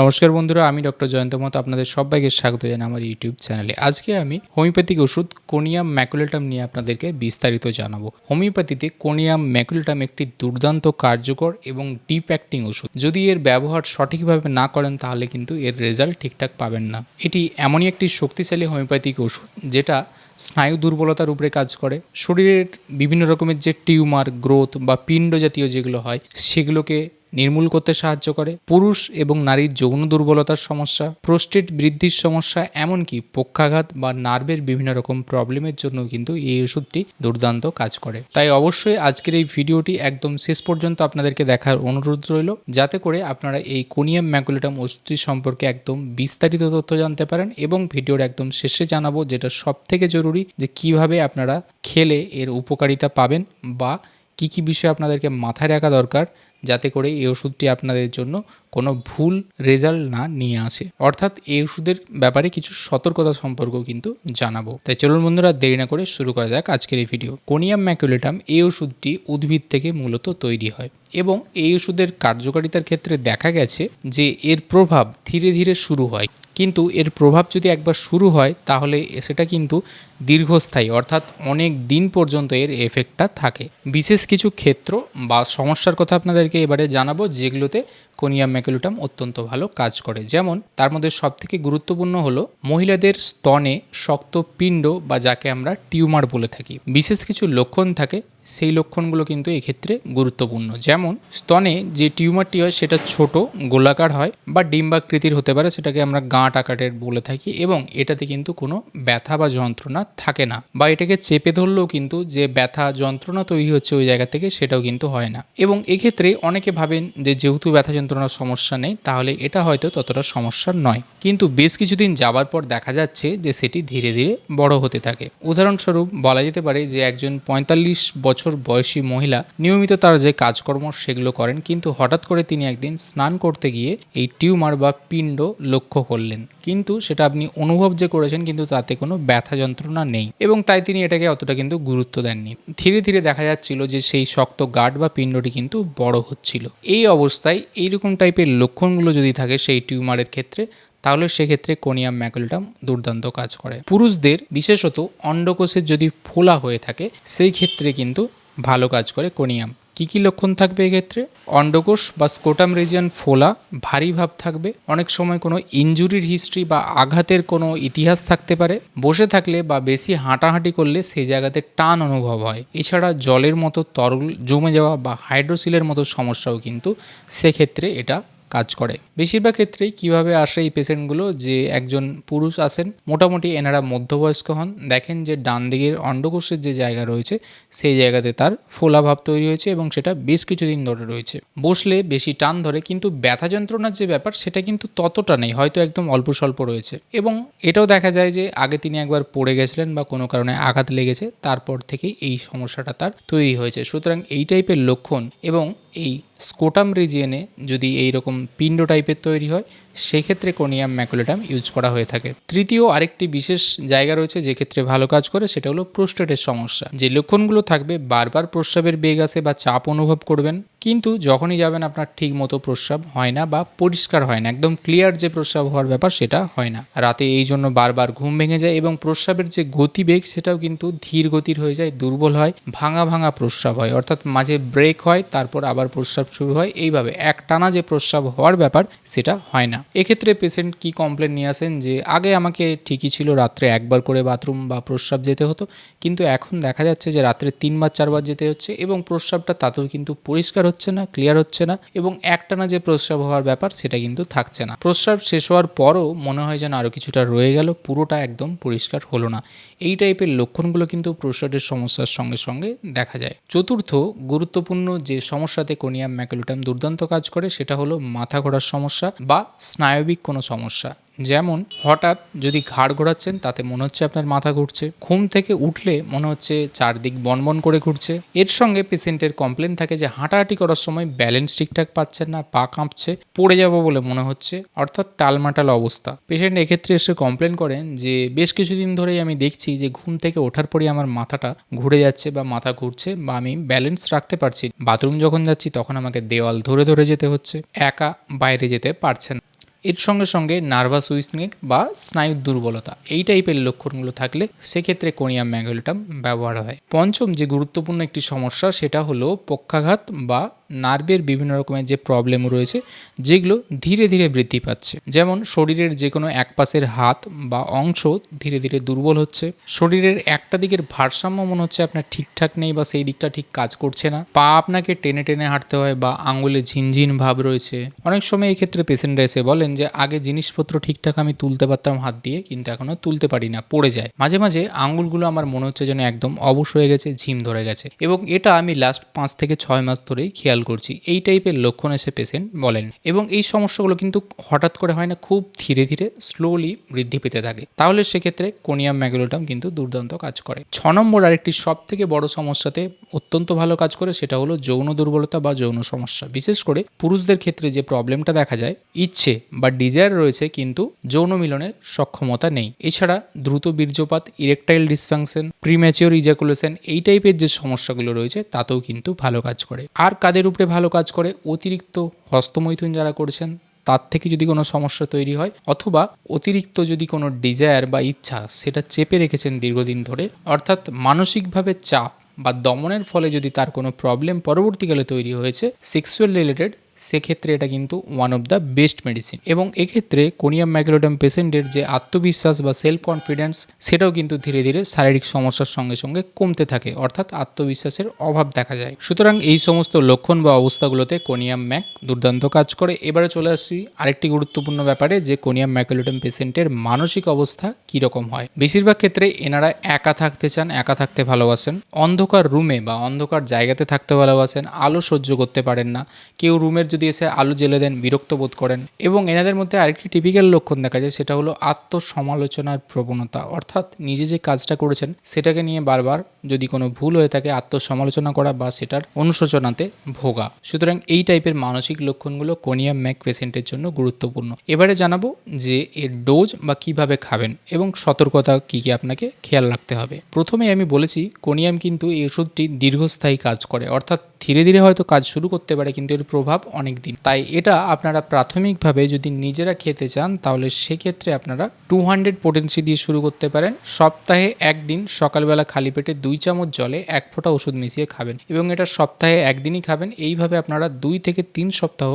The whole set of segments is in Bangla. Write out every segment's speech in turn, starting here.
নমস্কার বন্ধুরা, আমি ডক্টর জয়ন্ত মত আপনাদের সবাইকে স্বাগত জানাই আমার ইউটিউব চ্যানেলে। আজকে আমি হোমিওপ্যাথিক ওষুধ কোনিয়াম ম্যাকুলেটাম নিয়ে আপনাদেরকে বিস্তারিত জানাব। হোমিওপ্যাথিতে কোনিয়াম ম্যাকুলেটাম একটি দুর্দান্ত কার্যকর এবং ডিপ অ্যাক্টিং ওষুধ। যদি এর ব্যবহার সঠিকভাবে না করেন, তাহলে কিন্তু এর রেজাল্ট ঠিকঠাক পাবেন না। এটি এমনই একটি শক্তিশালী হোমিওপ্যাথিক ওষুধ, যেটা স্নায়ু দুর্বলতার উপরে কাজ করে। শরীরের বিভিন্ন রকমের যে টিউমার, গ্রোথ বা পিণ্ড জাতীয় যেগুলো হয়, সেগুলোকে নির্মূল করতে সাহায্য করে। পুরুষ এবং নারীর যৌন দুর্বলতার সমস্যা, প্রোস্টেট বৃদ্ধির সমস্যা, এমনকি পক্ষাঘাত বা নার্ভের বিভিন্ন রকম প্রবলেমের জন্য কিন্তু এই ওষুধটি দুর্দান্ত কাজ করে। তাই অবশ্যই আজকের এই ভিডিওটি একদম শেষ পর্যন্ত আপনাদেরকে দেখার অনুরোধ রইল। যাতে করে আপনারা এই কোনিয়াম ম্যাকুলেটাম ওষুধটি সম্পর্কে একদম বিস্তারিত তথ্য জানতে পারেন এবং ভিডিওর একদম শেষে জানাব যেটা সব থেকে জরুরি যে কীভাবে আপনারা খেলে এর উপকারিতা পাবেন বা কি কি বিষয় আপনাদেরকে মাথায় রাখা দরকার যাতে করে এই ওষুধটি আপনাদের জন্য কোনো ভুল রেজাল্ট না নিয়ে আসে। অর্থাৎ এই ওষুধের ব্যাপারে কিছু সতর্কতা সম্পর্ক কিন্তু জানাব। তাই চলুন বন্ধুরা, দেরি না করে শুরু করা যাক আজকের এই ভিডিও কোনিয়াম ম্যাকুলেটাম এই ওষুধটি উদ্ভিদ থেকে মূলত তৈরি হয়। এবং এই ওষুধের কার্যকারিতার ক্ষেত্রে দেখা গেছে যে এর প্রভাব ধীরে ধীরে শুরু হয়। কিন্তু এর প্রভাব যদি একবার শুরু হয়, তাহলে সেটা কিন্তু দীর্ঘস্থায়ী, অর্থাৎ অনেক দিন পর্যন্ত এর এফেক্টটা থাকে। বিশেষ কিছু ক্ষেত্র বা সমস্যার কথা আপনাদেরকে এবারে জানাব, যেগুলোতে কোনিয়াম ম্যাকুলুটাম অত্যন্ত ভালো কাজ করে। যেমন, তার মধ্যে সবথেকে গুরুত্বপূর্ণ হলো মহিলাদের স্তনে শক্ত পিণ্ড বা যাকে আমরা টিউমার বলে থাকি। বিশেষ কিছু লক্ষণ থাকে, সেই লক্ষণগুলো কিন্তু এক্ষেত্রে গুরুত্বপূর্ণ। যেমন, স্তনে যে টিউমারটি হয়, সেটা ছোট, গোলাকার হয় বা ডিম্বাকৃতির হতে পারে, সেটাকে আমরা গাঁট আকারের বলে থাকি এবং এটাতে কিন্তু কোনো ব্যথা বা যন্ত্রণা থাকে না বা এটাকে চেপে ধরলেও কিন্তু যে ব্যথা, যন্ত্রণা তৈরি হচ্ছে ওই জায়গা থেকে সেটাও কিন্তু হয় না। এবং এক্ষেত্রে অনেকে ভাবেন যে, যেহেতু ব্যথা যন্ত্রণার সমস্যা নেই, তাহলে এটা হয়তো ততটা সমস্যার নয়। কিন্তু বেশ কিছুদিন যাবার পর দেখা যাচ্ছে যে সেটি ধীরে ধীরে বড় হতে থাকে। উদাহরণস্বরূপ বলা যেতে পারে যে একজন পঁয়তাল্লিশ বছর বয়সী মহিলা নিয়মিত তার যে কাজকর্ম সেগুলো করেন, কিন্তু হঠাৎ করে তিনি একদিন স্নান করতে গিয়ে এই টিউমার বা পিণ্ড লক্ষ্য করলেন। কিন্তু সেটা আপনি অনুভব যে করেছেন, কিন্তু তাতে কোনো ব্যথা যন্ত্রণা নেই এবং তাই তিনি এটাকে অতটা কিন্তু গুরুত্ব দেননি। ধীরে ধীরে দেখা যাচ্ছিল যে সেই শক্ত গাঢ় বা পিণ্ডটি কিন্তু বড় হচ্ছিল। এই অবস্থায় এইরকম টাইপের লক্ষণগুলো যদি থাকে সেই টিউমারের ক্ষেত্রে, তাহলে সেক্ষেত্রে কোনিয়াম ম্যাকুলটাম দুর্দান্ত কাজ করে। পুরুষদের বিশেষত অন্ডকোষের যদি ফোলা হয়ে থাকে, সেই ক্ষেত্রে কিন্তু ভালো কাজ করে কোনিয়াম। কী কি লক্ষণ থাকবে এক্ষেত্রে? অন্ডকোষ বা স্কোটাম রিজিয়ন ফোলা, ভারী ভাব থাকবে। অনেক সময় কোনো ইঞ্জুরির হিস্ট্রি বা আঘাতের কোনো ইতিহাস থাকতে পারে। বসে থাকলে বা বেশি হাঁটাহাঁটি করলে সেই জায়গাতে টান অনুভব হয়। এছাড়া জলের মতো তরল জমে যাওয়া বা হাইড্রোসিলের মতো সমস্যাও কিন্তু সেক্ষেত্রে এটা কাজ করে। বেশিরভাগ ক্ষেত্রেই কীভাবে আসে এই পেশেন্টগুলো? যে একজন পুরুষ আসেন মোটামুটি এনারা মধ্যবয়স্ক হন, দেখেন যে ডান দিকের অন্ডকোষের যে জায়গা রয়েছে, সেই জায়গাতে তার ফোলাভাব তৈরি হয়েছে এবং সেটা বেশ কিছুদিন ধরে রয়েছে। বসলে বেশি টান ধরে, কিন্তু ব্যথা যন্ত্রণার যে ব্যাপার, সেটা কিন্তু ততটা নেই, হয়তো একদম অল্প স্বল্প রয়েছে। এবং এটাও দেখা যায় যে আগে তিনি একবার পড়ে গেছিলেন বা কোনো কারণে আঘাত লেগেছে, তারপর থেকেই এই সমস্যাটা তার তৈরি হয়েছে। সুতরাং এই টাইপের লক্ষণ এবং এই স্কোটাম রিজিয়নে যদি এই রকম পিণ্ড টাইপের তৈরি হয় সেক্ষেত্রে কোনিয়াম ম্যাকুলেটাম ইউজ করা হয়ে থাকে। তৃতীয় আরেকটি বিশেষ জায়গা রয়েছে যে ক্ষেত্রে ভালো কাজ করে, সেটা হলো প্রোস্টেটের সমস্যা। যে লক্ষণগুলো থাকবে, বারবার প্রস্রাবের বেগ আসে বা চাপ অনুভব করবেন, কিন্তু যখনই যাবেন আপনার ঠিক মতো প্রস্রাব হয় না বা পরিষ্কার হয় না, একদম ক্লিয়ার যে প্রস্রাব হওয়ার ব্যাপার সেটা হয় না। রাতে এই জন্য বারবার ঘুম ভেঙে যায় এবং প্রস্রাবের যে গতিবেগ, সেটাও কিন্তু ধীর গতির হয়ে যায়, দুর্বল হয়, ভাঙা ভাঙা প্রস্রাব হয়, অর্থাৎ মাঝে ব্রেক হয়, তারপর আবার প্রস্রাব শুরু হয়। এইভাবে একটানা যে প্রস্রাব হওয়ার ব্যাপার, সেটা হয় না। এক্ষেত্রে পেশেন্ট কি কমপ্লেন নিয়ে আসেন যে, আগে আমাকে ঠিকই ছিল, রাত্রে একবার করে বাথরুম বা প্রস্রাব যেতে হতো, কিন্তু এখন দেখা যাচ্ছে যে, রাত্রে তিনবার, চারবার যেতে হচ্ছে এবং প্রস্রাবটা তাতেও কিন্তু পরিষ্কার হচ্ছে না ক্লিয়ার হচ্ছে না এবং একটানা যে প্রস্রাব হওয়ার ব্যাপার, সেটা কিন্তু থাকছে না। প্রস্রাব শেষ হওয়ার পরও মনে হয় যেন আরও কিছুটা রয়ে গেল, পুরোটা একদম পরিষ্কার হলো না। এই টাইপের লক্ষণগুলো কিন্তু প্রস্রাবের সমস্যার সঙ্গে সঙ্গে দেখা যায়। চতুর্থ, গুরুত্বপূর্ণ যে সমস্যাতে কোনিয়াম ম্যাকুলুটাম দুর্দান্ত কাজ করে, সেটা হলো মাথা ঘোরার সমস্যা বা স্নায়বিক কোনো সমস্যা। যেমন হঠাৎ যদি ঘাড় ঘোরাচ্ছেন, তাতে মনে হচ্ছে আপনার মাথা ঘুরছে। ঘুম থেকে উঠলে মনে হচ্ছে চারদিক বনবন করে ঘুরছে। এর সঙ্গে পেশেন্টের কমপ্লেন থাকে যে হাঁটাহাঁটি করার সময় ব্যালেন্স ঠিকঠাক পাচ্ছেন না, পা কাঁপছে, পড়ে যাব বলে মনে হচ্ছে, অর্থাৎ টালমাটাল অবস্থা। পেশেন্ট এক্ষেত্রে এসে কমপ্লেন করেন যে, বেশ কিছুদিন ধরেই আমি দেখছি যে ঘুম থেকে ওঠার পরই আমার মাথাটা ঘুরে যাচ্ছে বা মাথা ঘুরছে বা আমি ব্যালেন্স রাখতে পারছি বাথরুম যখন যাচ্ছি, তখন আমাকে দেওয়াল ধরে ধরে যেতে হচ্ছে। একা বাইরে যেতে পারছে না। এর সঙ্গে সঙ্গে নার্ভাস উইসনিং বা স্নায়ুর দুর্বলতা, এই টাইপের লক্ষণগুলো থাকলে সেক্ষেত্রে কোনিয়াম ম্যাগুলেটাম ব্যবহার হয়। পঞ্চম যে গুরুত্বপূর্ণ একটি সমস্যা, সেটা হলো পক্ষাঘাত বা নার্ভের বিভিন্ন রকমের যে প্রবলেম রয়েছে, যেগুলো ধীরে ধীরে বৃদ্ধি পাচ্ছে। যেমন শরীরের যে কোনো এক পাশের হাত বা অংশ ধীরে ধীরে দুর্বল হচ্ছে। শরীরের একটা দিকের ভারসাম্য মনে হচ্ছে আপনার ঠিকঠাক নেই বা সেই দিকটা ঠিক কাজ করছে না। পা আপনাকে টেনে টেনে হাঁটতে হয় বা আঙুলে ঝিনঝিন ভাব রয়েছে। অনেক সময় এই ক্ষেত্রে পেশেন্টরা এসে বলেন যে, আগে জিনিসপত্র ঠিকঠাক আমি তুলতে পারতাম হাত দিয়ে, কিন্তু এখনও তুলতে পারি না, পড়ে যায়। মাঝে মাঝে আঙুলগুলো আমার মনে হচ্ছে যেন একদম অবশ হয়ে গেছে, ঝিম ধরে গেছে। এবং এটা আমি লাস্ট পাঁচ থেকে ছয় মাস ধরেই খেয়াল করছি। এই টাইপের লক্ষণ এসে পেশেন্ট বলেন। এবং এই সমস্যাগুলো কিন্তু হঠাৎ করে হয় না, খুব ধীরে ধীরে স্লোলি বৃদ্ধি পেতে থাকে। তাহলে সেক্ষেত্রে কোনিয়াম ম্যাগুলোটাম কিন্তু দুর্দান্ত কাজ করে। ছ নম্বর আরেকটি সব থেকে বড় সমস্যাতে অত্যন্ত ভালো কাজ করে সেটা হলো যৌন দুর্বলতা বা যৌন সমস্যা। বিশেষ করে পুরুষদের ক্ষেত্রে যে প্রবলেমটা দেখা যায়, ইচ্ছে বা ডিজায়ার রয়েছে কিন্তু যৌন মিলনের সক্ষমতা নেই। এছাড়া দ্রুত বীর্যপাত ইরেকটাইল ডিসফাংশন প্রিম্যাচিওর ইজাকুলেশন এই টাইপের যে সমস্যাগুলো রয়েছে তাতেও কিন্তু ভালো কাজ করে। আর কাদের উপরে ভালো কাজ করে, অতিরিক্ত হস্তমৈথুন যারা করছেন, তার থেকে যদি কোনো সমস্যা তৈরি হয়, অথবা অতিরিক্ত যদি কোনো ডিজায়ার বা ইচ্ছা সেটা চেপে রেখেছেন দীর্ঘদিন ধরে, অর্থাৎ মানসিকভাবে চাপ বা দমনের ফলে যদি তার কোনো প্রবলেম পরবর্তীকালে তৈরি হয়েছে সেক্সুয়াল রিলেটেড সেক্ষেত্রে এটা কিন্তু one of the best medicine এবং এক্ষেত্রে কোনিয়াম ম্যাকুলোডাম পেশেন্টের যে আত্মবিশ্বাস বা সেলফ কনফিডেন্স সেটাও কিন্তু ধীরে ধীরে শারীরিক সমস্যার সঙ্গে সঙ্গে কমতে থাকে, অর্থাৎ আত্মবিশ্বাসের অভাব দেখা যায়। সুতরাং এই সমস্ত লক্ষণ বা অবস্থাগুলোতে কোনিয়াম ম্যাক দুর্দান্ত কাজ করে। এবারে চলে আসছি আরেকটি গুরুত্বপূর্ণ ব্যাপারে, যে কোনিয়াম ম্যাকুলোডাম পেশেন্টের মানসিক অবস্থা কীরকম হয়। বেশিরভাগ ক্ষেত্রে এনারা একা থাকতে চান, একা থাকতে ভালোবাসেন। অন্ধকার রুমে বা অন্ধকার জায়গাতে থাকতে ভালোবাসেন, আলো সহ্য করতে পারেন না। কেউ রুমের যদি এসে আলো জ্বেলে দেন, বিরক্ত বোধ করেন এবং এনাদের মধ্যে আরেকটি টিপিক্যাল লক্ষণ দেখা যায়, সেটা হলো আত্মসমালোচনার প্রবণতা। অর্থাৎ নিজে যে কাজটা করেছেন, সেটাকে নিয়ে বারবার যদি কোনো ভুল হয়ে থাকে আত্মসমালোচনা করা বা সেটার অনুশোচনাতে ভোগা। সুতরাং এই টাইপের মানসিক লক্ষণগুলো কোনিয়াম ম্যাক পেশেন্টের জন্য গুরুত্বপূর্ণ। এবারে জানাব যে এর ডোজ বা কীভাবে খাবেন এবং সতর্কতা কী কী আপনাকে খেয়াল রাখতে হবে। প্রথমে আমি বলেছি, কোনিয়াম কিন্তু এই ওষুধটি দীর্ঘস্থায়ী কাজ করে। অর্থাৎ ধীরে ধীরে হয়তো কাজ শুরু করতে পারে, কিন্তু এর প্রভাব অনেক দিন তাই এটা আপনারা প্রাথমিকভাবে যদি নিজেরা খেতে চান, তাহলে সেক্ষেত্রে আপনারা টু হান্ড্রেড পোটেন্সি দিয়ে শুরু করতে পারেন। সপ্তাহে একদিন সকালবেলা খালি পেটে দুই চামচ জলে এক ফোঁটা ওষুধ মিশিয়ে খাবেন এবং এটা সপ্তাহে একদিনই খাবেন। এইভাবে আপনারা দুই থেকে তিন সপ্তাহ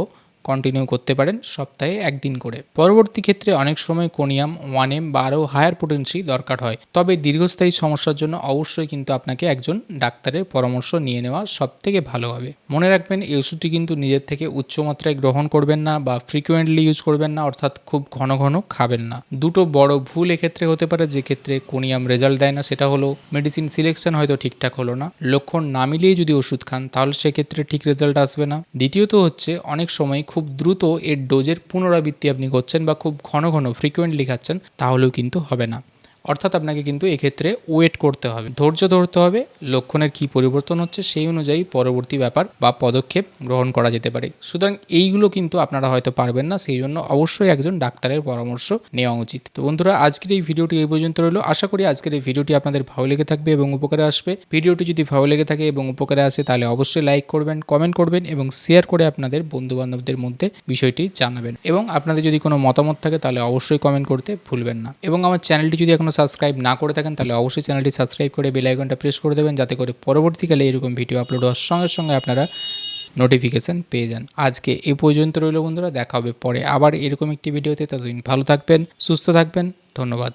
কন্টিনিউ করতে পারেন সপ্তাহে একদিন করে। পরবর্তী ক্ষেত্রে অনেক সময় কোনিয়াম ওয়ান এম বা আরও হায়ার পোটেন্সি দরকার হয়। তবে দীর্ঘস্থায়ী সমস্যার জন্য অবশ্যই কিন্তু আপনাকে একজন ডাক্তারের পরামর্শ নিয়ে নেওয়া সব থেকে ভালো হবে। মনে রাখবেন, এই ওষুধটি কিন্তু নিজের থেকে উচ্চমাত্রায় গ্রহণ করবেন না বা ফ্রিকুয়েন্টলি ইউজ করবেন না, অর্থাৎ খুব ঘন ঘন খাবেন না। দুটো বড় ভুল এক্ষেত্রে হতে পারে যে ক্ষেত্রে কোনিয়াম রেজাল্ট দেয় না, সেটা হলো মেডিসিন সিলেকশন হয়তো ঠিকঠাক হলো না। লক্ষণ না মিলিয়ে যদি ওষুধ খান, তাহলে সেক্ষেত্রে ঠিক রেজাল্ট আসবে না। দ্বিতীয়ত হচ্ছে, অনেক সময় খুব দ্রুত এর ডোজের পুনরাবৃত্তি আপনি করছেন বা খুব ঘন ঘন ফ্রিকোয়েন্টলি খাচ্ছেন, তাহলেও কিন্তু হবে না। অর্থাৎ আপনাকে কিন্তু এক্ষেত্রে ওয়েট করতে হবে। ধৈর্য ধরতে হবে, লক্ষণের কী পরিবর্তন হচ্ছে সেই অনুযায়ী পরবর্তী ব্যাপার বা পদক্ষেপ গ্রহণ করা যেতে পারে। সুতরাং এইগুলো কিন্তু আপনারা হয়তো পারবেন না, সেই জন্য অবশ্যই একজন ডাক্তারের পরামর্শ নেওয়া উচিত। তো বন্ধুরা, আজকের এই ভিডিওটি এই পর্যন্ত রইল। আশা করি আজকের এই ভিডিওটি আপনাদের ভালো লেগে থাকবে এবং উপকারে আসবে। ভিডিওটি যদি ভালো লেগে থাকে এবং উপকারে আসে, তাহলে অবশ্যই লাইক করবেন কমেন্ট করবেন এবং শেয়ার করে আপনাদের বন্ধু বান্ধবদের মধ্যে বিষয়টি জানাবেন। এবং আপনাদের যদি কোনো মতামত থাকে, তাহলে অবশ্যই কমেন্ট করতে ভুলবেন না। এবং আমার চ্যানেলটি যদি এখনও সাবস্ক্রাইব না করে থাকেন, তাহলে অবশ্যই চ্যানেলটি সাবস্ক্রাইব করে বেল আইকনটা প্রেস করে দেবেন, যাতে করে পরবর্তীকালে এরকম ভিডিও আপলোড হওয়ার সঙ্গে সঙ্গে আপনারা নোটিফিকেশান পেয়ে যান। আজকে এ পর্যন্ত রইল বন্ধুরা, দেখা হবে পরে আবার এরকম একটি ভিডিওতে ততদিন ভালো থাকবেন, সুস্থ থাকবেন, ধন্যবাদ।